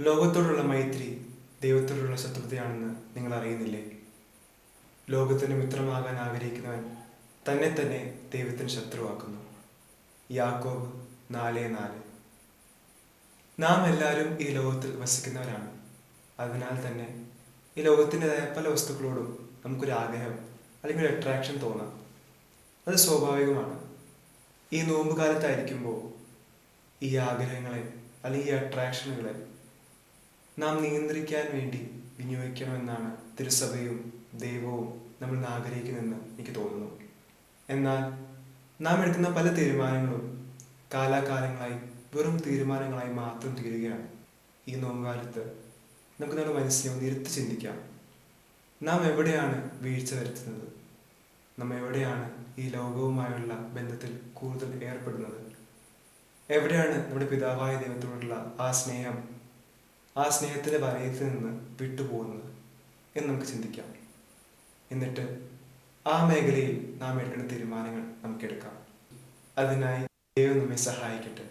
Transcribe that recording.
ലോകത്തോടുള്ള മൈത്രി ദൈവത്തോടുള്ള ശത്രുതയാണെന്ന് നിങ്ങൾ അറിയുന്നില്ലേ? ലോകത്തിന് മിത്രമാകാൻ ആഗ്രഹിക്കുന്നവൻ തന്നെ തന്നെ ദൈവത്തിന് ശത്രുവാക്കുന്നു. യാക്കോബ് നാല് നാല്. നാം എല്ലാവരും ഈ ലോകത്തിൽ വസിക്കുന്നവരാണ്. അതിനാൽ തന്നെ ഈ ലോകത്തിന്റെതായ പല വസ്തുക്കളോടും നമുക്കൊരു ആഗ്രഹം അല്ലെങ്കിൽ അട്രാക്ഷൻ തോന്നാം. അത് സ്വാഭാവികമാണ്. ഈ നോമ്പ് കാലത്തായിരിക്കുമ്പോൾ ഈ ആഗ്രഹങ്ങളെ അല്ലെങ്കിൽ ഈ അട്രാക്ഷനുകളെ നാം നിയന്ത്രിക്കാൻ വേണ്ടി വിനിയോഗിക്കണമെന്നാണ് തിരുസഭയും ദൈവവും നമ്മൾ ആഗ്രഹിക്കുന്നതെന്ന് എനിക്ക് തോന്നുന്നു. എന്നാൽ നാം എടുക്കുന്ന പല തീരുമാനങ്ങളും കാലാകാലങ്ങളായി വെറും തീരുമാനങ്ങളായി മാത്രം തീരുകയാണ്. ഈ നോമ്പുകാലത്ത് നമുക്ക് നമ്മുടെ മനസ്സിനെ ഇരുത്തി ചിന്തിക്കാം. നാം എവിടെയാണ് വീഴ്ച വരുത്തുന്നത്? നാം എവിടെയാണ് ഈ ലോകവുമായുള്ള ബന്ധത്തിൽ കൂടുതൽ ഏർപ്പെടുന്നത്? എവിടെയാണ് നമ്മുടെ പിതാവായ ദൈവത്തോടുള്ള ആ സ്നേഹം ആ സ്നേഹത്തിന്റെ വലയത്തിൽ നിന്ന് വിട്ടുപോകുന്നത് എന്ന് നമുക്ക് ചിന്തിക്കാം. എന്നിട്ട് ആ മേഖലയിൽ നാം എടുക്കുന്ന തീരുമാനങ്ങൾ നമുക്കെടുക്കാം അതിനായി ദൈവം നമ്മെ സഹായിക്കട്ടെ.